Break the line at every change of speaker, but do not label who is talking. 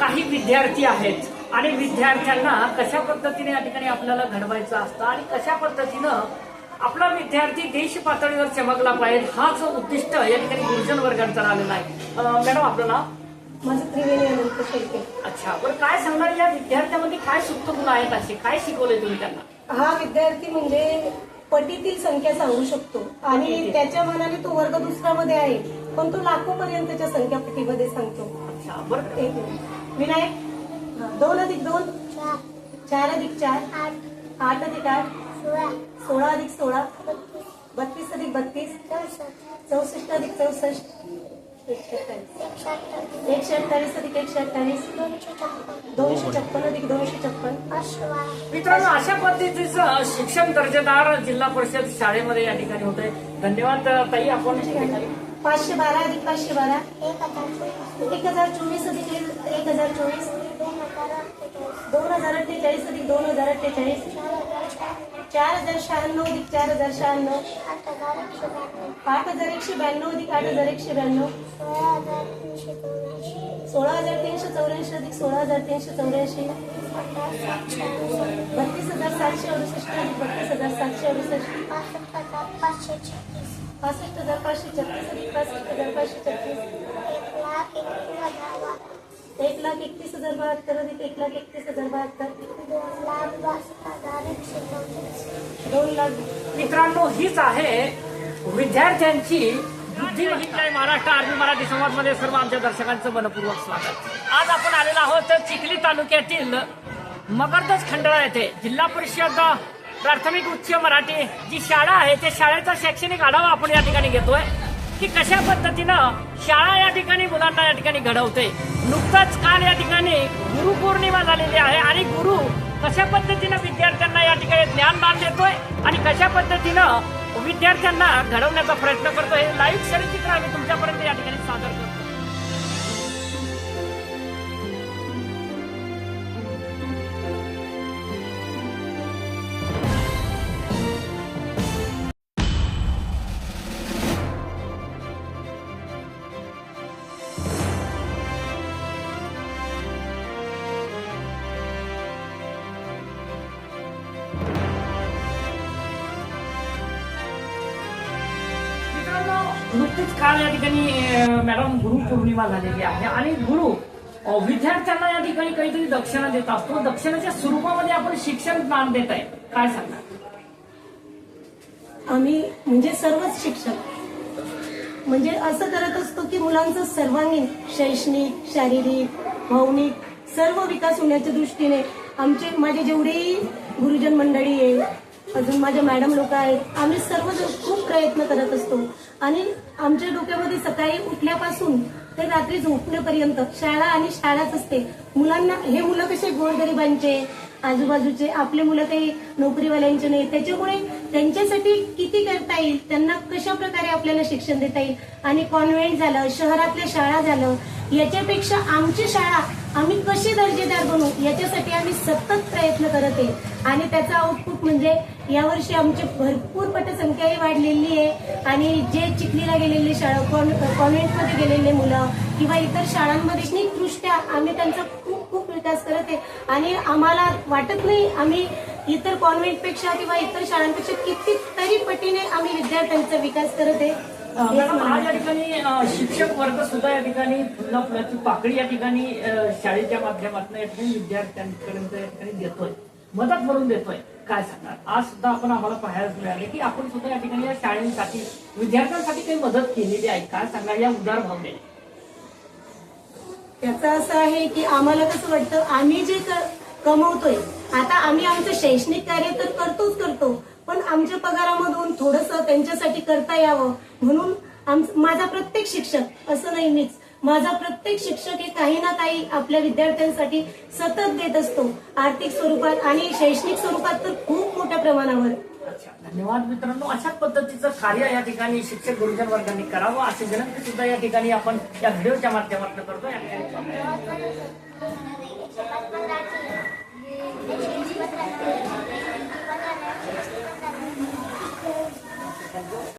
काही विद्यार्थी आहेत. आणि विद्यार्थ्यांना कशा पद्धतीने या ठिकाणी आपल्याला घडवायचं असतं आणि कशा पद्धतीनं आपला विद्यार्थी देश पातळीवर चमकला पाहिजे हाच उद्दिष्ट या ठिकाणी गुरुजन वर्गांचा आलेला आहे. मॅडम आपलं नाव?
माझं त्रिवेणी अनंत शेळके.
अच्छा बरं काय सांगणार या विद्यार्थ्यामध्ये काय सुप्त गुण आहेत असे? काय शिकवले तुम्ही त्यांना?
हा विद्यार्थी म्हणजे पटीतील संख्या सांगू शकतो. आणि. त्याच्या मनाने तो वर्ग दुसऱ्यामध्ये आहे पण तो लाखो पर्यंतच्या संख्या पटीमध्ये सांगतो.
अच्छा बरं.
विनायक दोन अधिक दोन? चार. अधिक चार? आठ. अधिक आठ? सोळा. अधिक सोळा? बत्तीस. अधिक बत्तीस? चौसष्ट. अधिक चौसष्ट? एकशे अठ्ठावीस एकशे अठ्ठावीस अधिक एकशे अठ्ठावीस दोनशे छप्पन अधिक दोनशे छप्पन
मित्रांनो अशा पद्धतीचं शिक्षण दर्जेदार जिल्हा परिषद शाळेमध्ये या ठिकाणी होत आहे धन्यवाद ताई. आपण
पाचशे बारा अधिक पाचशे बारा. एक हजार चोवीस. अधिक एक हजार चोवीस. दोन हजार अठ्ठेचाळीस. अधिक दोन हजार अठ्ठेचाळीस. चार हजार शहाण्णव. अधिक चार हजार शहाण्णव. आठ हजार एकशे ब्याण्णव. अधिक आठ हजार एकशे ब्याण्णव. सोळा हजार तीनशे चौऱ्याऐंशी. अधिक सोळा हजार तीनशे चौऱ्याऐंशी. बत्तीस हजार सातशे अडुसष्ट. अधिक बत्तीस हजार सातशे अडुसष्ट. पासष्ट हजार पाचशे छत्तीस पासष्ट हजार पाचशे छत्तीस. एक लाख एकतीस हजार बहात्तर अधिक एक लाख एकतीस हजार बहात्तर. दोन लाख.
मित्रांनो हीच आहे विद्यार्थ्यांची बुद्धी बघितलाय महाराष्ट्र आर्मी मराठी समाजमध्ये सर्व आमच्या दर्शकांचं मनपूर्वक स्वागत. आज आपण आलेलो आहोत चिखली तालुक्यातील मकरदस खंडाळा येथे. जिल्हा परिषद प्राथमिक उच्च मराठी जी शाळा आहे त्या शाळेचा शैक्षणिक आढावा आपण या ठिकाणी घेतोय की कशा पद्धतीनं शाळा या ठिकाणी मुलांना या ठिकाणी घडवते नुकताच काल या ठिकाणी गुरुपौर्णिमा झालेली आहे आणि गुरु कशा पद्धतीनं विद्यार्थ्यांना या ठिकाणी ज्ञानदान देतोय आणि कशा पद्धतीनं विद्यार्थ्यांना घडवण्याचा प्रयत्न करतोय हे लाईव्ह चरित्र आम्ही तुमच्यापर्यंत या ठिकाणी सादर करतो नुकतीच काल या ठिकाणी मॅडम गुरु पौर्णिमा झालेली आहे आणि गुरु विद्यार्थ्यांना या ठिकाणी काहीतरी दक्षिणा देत असतो. दक्षिणाच्या स्वरूपामध्ये आपण शिक्षण ज्ञान देत आहे. काय सांगणार?
आम्ही म्हणजे सर्वच शिक्षक. म्हणजे असं करत असतो की मुलांचं सर्वांगीण शैक्षणिक शारीरिक भावनिक सर्व विकास होण्याच्या दृष्टीने आमचे माझे जेवढेही गुरुजन मंडळी आहे अजून माझ्या मॅडम लोक आहेत. आम्ही सर्व खूप प्रयत्न करत असतो. आणि आमच्या डोक्यामध्ये सकाळी उठल्यापासून ते रात्री झोपण्यापर्यंत शाळा आणि शाळाच असते. मुलांना हे मुलं कसे गोरगरिबांचे आजूबाजूचे आपले मुलं काही नोकरीवाल्यांचे नाही. त्याच्यामुळे त्यांच्यासाठी किती करता येईल त्यांना कशा प्रकारे आपल्याला शिक्षण देता येईल? आणि कॉन्व्हेंट झालं शहरातल्या शाळा झालं याच्यापेक्षा आमची शाळा आम्ही कशी दर्जेदार बनवू याच्यासाठी आम्ही सतत प्रयत्न करत आहे. आणि त्याचा आउटपुट म्हणजे यावर्षी आमची भरपूर पटसंख्याही वाढलेली आहे. आणि जे चिखलीला गेलेले शाळा कॉन कॉन्व्हेंटमध्ये गेलेले मुलं किंवा इतर शाळांमध्ये निकृष्ट्या आम्ही त्यांचा खूप खूप विकास करत आहे. आणि आम्हाला वाटत नाही आम्ही इतर कॉन्व्हेंटपेक्षा किंवा इतर शाळांपेक्षा कितीतरी पटीने आम्ही विद्यार्थ्यांचा विकास करत आहे.
मॅडम आज या ठिकाणी शिक्षक वर्ग सुद्धा या ठिकाणी फुला फुलाची पाकळी या ठिकाणी शाळेच्या माध्यमातून या ठिकाणी विद्यार्थ्यांपर्यंत या ठिकाणी देतोय. मदत करून देतोय. काय सांगणार? आज सुद्धा आपण आम्हाला पाहायला मिळाले की आपण सुद्धा या ठिकाणी या शाळेसाठी विद्यार्थ्यांसाठी काही मदत केलेली आहे. काय सांगणार? या उदार भावने
त्याचं असं आहे की आम्हाला कसं वाटतं आम्ही जे कमवतोय आता आम्ही आमचं शैक्षणिक कार्य तर करतोच करतो पण आमच्या पगारामधून थोडस त्यांच्यासाठी करता यावं म्हणून आम- माझा प्रत्येक शिक्षक असं नाही मीच माझा प्रत्येक शिक्षक हे काही ना काही आपल्या विद्यार्थ्यांसाठी सतत देत असतो आर्थिक स्वरूपात आणि शैक्षणिक स्वरूपात तर खूप मोठ्या प्रमाणावर
अच्छा धन्यवाद मित्रांनो अशा पद्धतीचं कार्य या ठिकाणी शिक्षक गुरुजन वर्गांनी करावं अशी विनंती सुद्धा या ठिकाणी आपण या व्हिडिओच्या माध्यमातून करतो या